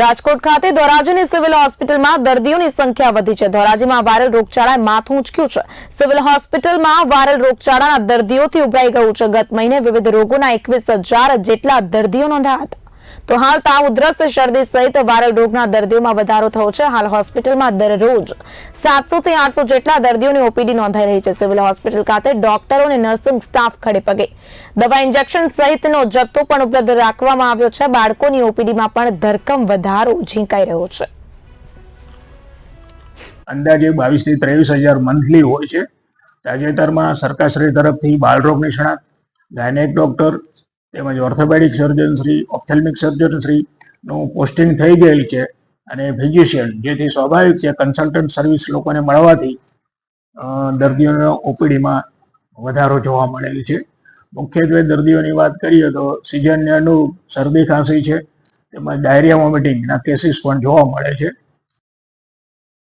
રાજકોટ ખાતે ધોરાજીની સિવિલ હોસ્પિટલમાં દર્દીઓની સંખ્યા વધી છે. ધોરાજીમાં વાયરલ રોગચાળાએ માથું ઉંચક્યું છે. સિવિલ હોસ્પિટલમાં વાયરલ રોગચાળાના દર્દીઓથી ઉભરાઈ ગયું છે. ગત મહિને વિવિધ રોગોના એકવીસ જેટલા દર્દીઓ નોંધાયા હતા. તો હાલ તાવ ઉધરસ, શરદી સહિત વાયરલ રોગના દર્દીઓમાં વધારો થયો છે. હાલ હોસ્પિટલમાં દરરોજ સાતસો થી આઠસો જેટલા દર્દીઓની ઓપીડી નોંધાઈ રહી છે. સિવિલ હોસ્પિટલ ખાતે ડોક્ટરો અને નર્સિંગ સ્ટાફ ખડે પગે. દવા ઇન્જેક્શન સહિતનો જથ્થો પણ ઉપલબ્ધ રાખવામાં આવ્યો છે. બાળકોની ઓપીડીમાં પણ ધરકમ વધારો ઝીંકાઈ રહ્યો છે. અંદાજે બાવીસથી ત્રેવીસ હજાર મંથલી હોય છે. તાજેતરમાં સરકારશ્રી તરફથી બાળરોગ નિષ્ણાત ગાયનેક ડોક્ટર તેમજ orthopaedic surgeon Shri ophthalmic surgeon Shri નું પોસ્ટિંગ થઈ ગયેલ છે અને ફિઝિશિયન જેથી સ્વાભાવિક છે કન્સલ્ટન્ટ સર્વિસ લોકોને મળવાથી દર્દીઓનો ઓપીડીમાં વધારો જોવા મળેલ છે. મુખ્યત્વે દર્દીઓની વાત કરીએ તો સિઝનને અનુરૂપ શરદી ખાંસી છે, તેમજ ડાયરિયા વોમિટિંગના કેસીસ પણ જોવા મળે છે.